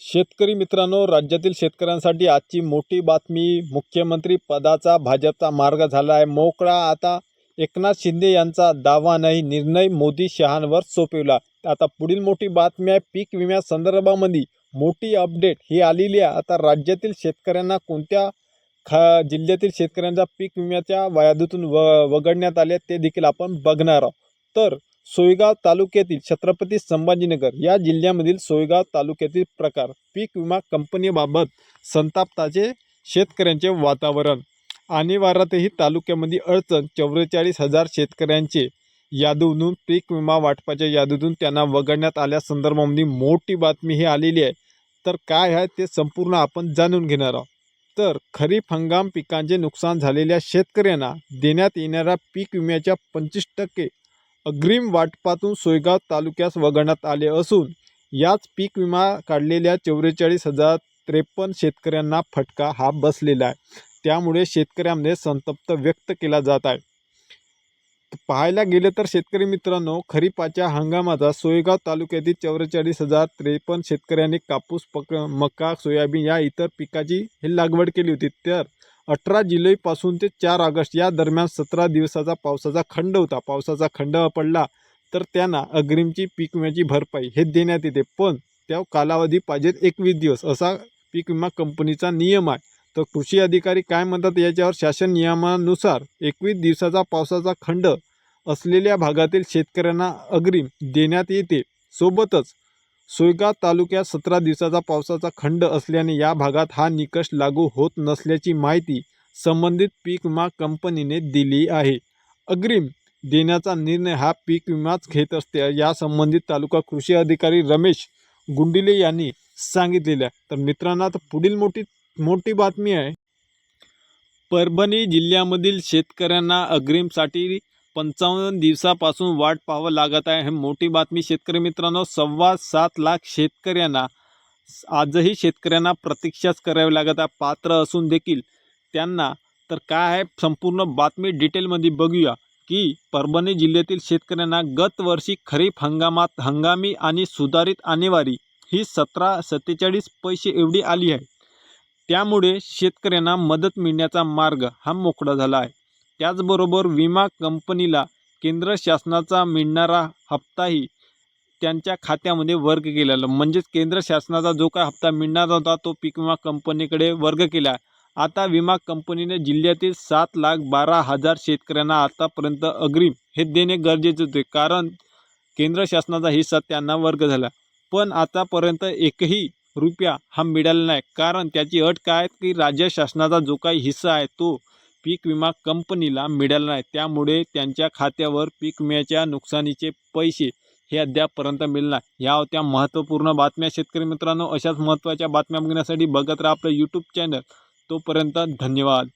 शेतकरी मित्रांनो राज्यातील शेतकऱ्यांसाठी आजची मोठी बातमी मुख्यमंत्री पदाचा भाजपचा मार्ग झाला आहे मोकळा आता एकनाथ शिंदे यांचा दावा नाही निर्णय मोदी शहांवर सोपविला. आता पुढील मोठी बातमी आहे पीक विम्या संदर्भामध्ये मोठी अपडेट ही आलेली आहे. आता राज्यातील शेतकऱ्यांना कोणत्या खा जिल्ह्यातील शेतकऱ्यांच्या पीक विम्याच्या वायादीतून व वगळण्यात आले ते देखील आपण बघणार आहोत. तर सोयगाव तालुक्यातील छत्रपती संभाजीनगर या जिल्ह्यामधील सोयगाव तालुक्यातील प्रकार पीक विमा कंपनीबाबत संतापताचे शेतकऱ्यांचे वातावरण. आणिवारातही तालुक्यामध्ये अडचण चौवेचाळीस हजार शेतकऱ्यांचे यादीतून पीक विमा वाटपाच्या यादीतून त्यांना वगळण्यात आल्यासंदर्भामध्ये मोठी बातमी ही आलेली आहे. तर काय आहे ते संपूर्ण आपण जाणून घेणार आहोत. तर खरीप हंगाम पिकांचे नुकसान झालेल्या शेतकऱ्यांना देण्यात येणाऱ्या पीक विम्याच्या पंचवीस टक्के अग्रिम वाटपातून सोयगाव तालुक्यास वगळण्यात आले असून याच पीक विमा काढलेल्या चौवेचाळीस हजार त्रेपन्न शेतकऱ्यांना फटका हा बसलेला आहे. त्यामुळे शेतकऱ्यांमध्ये संतप्त व्यक्त केला जात आहे. पाहायला गेले तर शेतकरी मित्रांनो खरीपाच्या हंगामाचा सोयगाव तालुक्यातील चौवेचाळीस हजार त्रेपन्न शेतकऱ्यांनी कापूस पक मका सोयाबीन या इतर पिकाची ही लागवड केली होती. तर अठरा जुलैपासून ते चार ऑगस्ट या दरम्यान सतरा दिवसाचा पावसाचा खंड होता. पावसाचा खंड पडला तर त्यांना अग्रिमची पीक विम्याची भरपाई हे देण्यात येते. पण त्या कालावधी पाहिजेत एकवीस दिवस असा पीक विमा कंपनीचा नियम आहे. तर कृषी अधिकारी काय म्हणतात याच्यावर शासन नियमानुसार एकवीस दिवसाचा पावसाचा खंड असलेल्या भागातील शेतकऱ्यांना अग्रिम देण्यात येते. सोबतच सोयगाव तालुक्यात सतरा दिवसाचा पावसाचा खंड असल्याने या भागात हा निकष लागू होत नसल्याची माहिती संबंधित पीक विमा कंपनीने दिली आहे. अग्रिम देण्याचा निर्णय हा पीक विमाच घेत असते. या संबंधित तालुका कृषी अधिकारी रमेश गुंडिले यांनी सांगितलेल्या. तर मित्रांनो आता पुढील मोठी मोठी बातमी आहे. परभणी जिल्ह्यामधील शेतकऱ्यांना अग्रिमसाठी पंचावन्न दिवसापासून वाट पाहावं लागत आहे. हे मोठी बातमी शेतकरी मित्रांनो सव्वा सात लाख शेतकऱ्यांना आजही शेतकऱ्यांना प्रतीक्षाच करावी लागत आहे. पात्र असून देखील त्यांना तर काय आहे? संपूर्ण बातमी डिटेलमध्ये बघूया की परभणी जिल्ह्यातील शेतकऱ्यांना गतवर्षी खरीप हंगामात हंगामी आणि सुधारित आणेवारी ही सतरा सत्तेचाळीस पैसे एवढी आली आहे. त्यामुळे शेतकऱ्यांना मदत मिळण्याचा मार्ग हा मोकळा झाला आहे. त्याचबरोबर विमा कंपनीला केंद्र शासनाचा मिळणारा हप्ताही त्यांच्या खात्यामध्ये वर्ग केलेला म्हणजेच केंद्र शासनाचा जो काय हप्ता मिळणार होता तो पीक विमा कंपनीकडे वर्ग केला. आता विमा कंपनीने जिल्ह्यातील सात लाख बारा हजार शेतकऱ्यांना आतापर्यंत अग्रिम हे देणे गरजेचे होते. कारण केंद्र शासनाचा हिस्सा त्यांना वर्ग झाला. पण आतापर्यंत एकही रुपया हा मिळाला नाही. कारण त्याची अट काय आहे की राज्य शासनाचा जो काही हिस्सा आहे तो पीक विमा कंपनीला मिळाला नाही. त्यामुळे त्यांच्या खात्यावर पीक विम्याच्या नुकसानीचे पैसे हे अद्यापपर्यंत मिळणार ह्या होत्या महत्त्वपूर्ण बातम्या. शेतकरी मित्रांनो अशाच महत्त्वाच्या बातम्या बघण्यासाठी बघत राहा आपलं यूट्यूब चॅनल तोपर्यंत धन्यवाद.